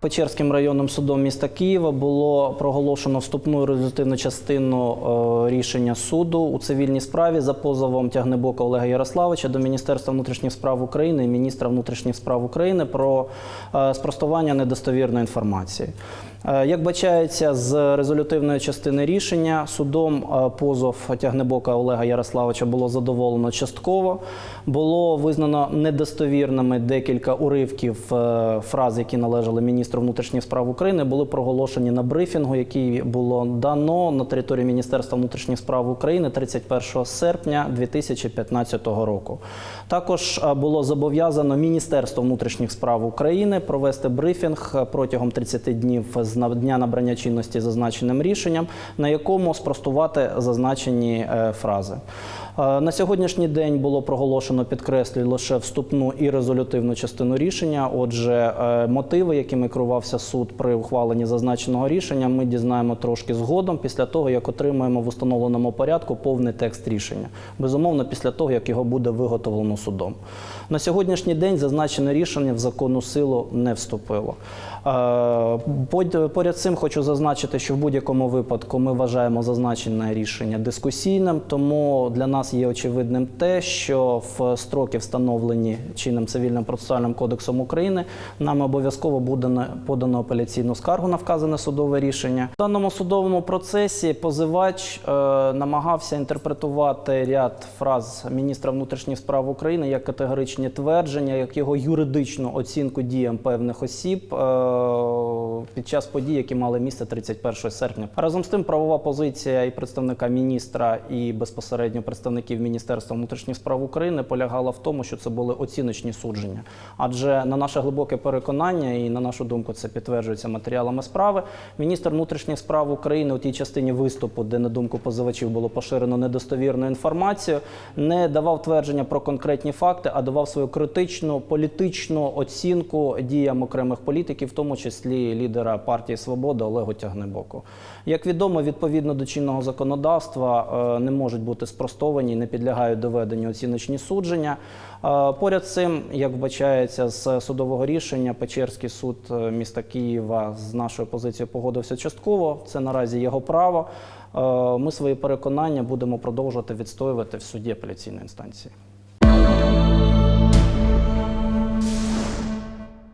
Печерським районним судом міста Києва було проголошено вступну резолютивну частину е, рішення суду у цивільній справі за позовом Тягнебока Олега Ярославича до Міністерства внутрішніх справ України і міністра внутрішніх справ України про е, спростування недостовірної інформації. Е, Як бачається з резолютивної частини рішення, судом е, позов Тягнебока Олега Ярославича було задоволено частково. Було визнано недостовірними декілька уривків е, фраз, які належали міністру внутрішніх справ України, були проголошені на брифінгу, який було дано на території Міністерства внутрішніх справ України 31 серпня 2015 року. Також було зобов'язано Міністерство внутрішніх справ України провести брифінг протягом 30 днів з на- дня набрання чинності зазначеним рішенням, на якому спростувати зазначені е, фрази. Е, На сьогоднішній день було проголошено, підкреслюю, лише вступну і резолютивну частину рішення. Отже, е, мотиви, якими керувався суд при ухваленні зазначеного рішення, ми дізнаємо трошки згодом, після того як отримаємо в установленому порядку повний текст рішення. Безумовно, після того як його буде виготовлено судом. На сьогоднішній день зазначене рішення в законну силу не вступило. Е, Поряд з цим хочу зазначити, що в будь-якому випадку ми вважаємо зазначене рішення дискусійним, тому для нас є очевидним те, що в строки, встановлені чинним цивільним процесуальним кодексом України, нам обов'язково буде подано апеляційну скаргу на вказане судове рішення. В даному судовому процесі позивач е, намагався інтерпретувати ряд фраз міністра внутрішніх справ України як категоричні твердження, як його юридичну оцінку діям певних осіб е, під час подій, які мали місце 31 серпня. Разом з тим, правова позиція і представника міністра, і безпосередньо представників Міністерства внутрішніх справ України полягала в тому, що це були оціночні судження. Адже на наше глибоке переконання, і на нашу думку, це підтверджується матеріалами справи. Міністр внутрішніх справ України у тій частині виступу, де на думку позивачів було поширено недостовірну інформацію, не давав твердження про конкретні факти, а давав свою критичну політичну оцінку діям окремих політиків, в тому числі лідера партії Свобода Олегу Тягнебоку. Як відомо, відповідно до чинного законодавства е, не можуть бути спростовані не підлягають доведенню оціночні судження. Е, Поряд з цим, як вбачається з судового рішення, Печерський суд е, міста Києва з нашою позицією погодився частково. Це наразі його право. Ми свої переконання будемо продовжувати відстоювати в суді апеляційної інстанції.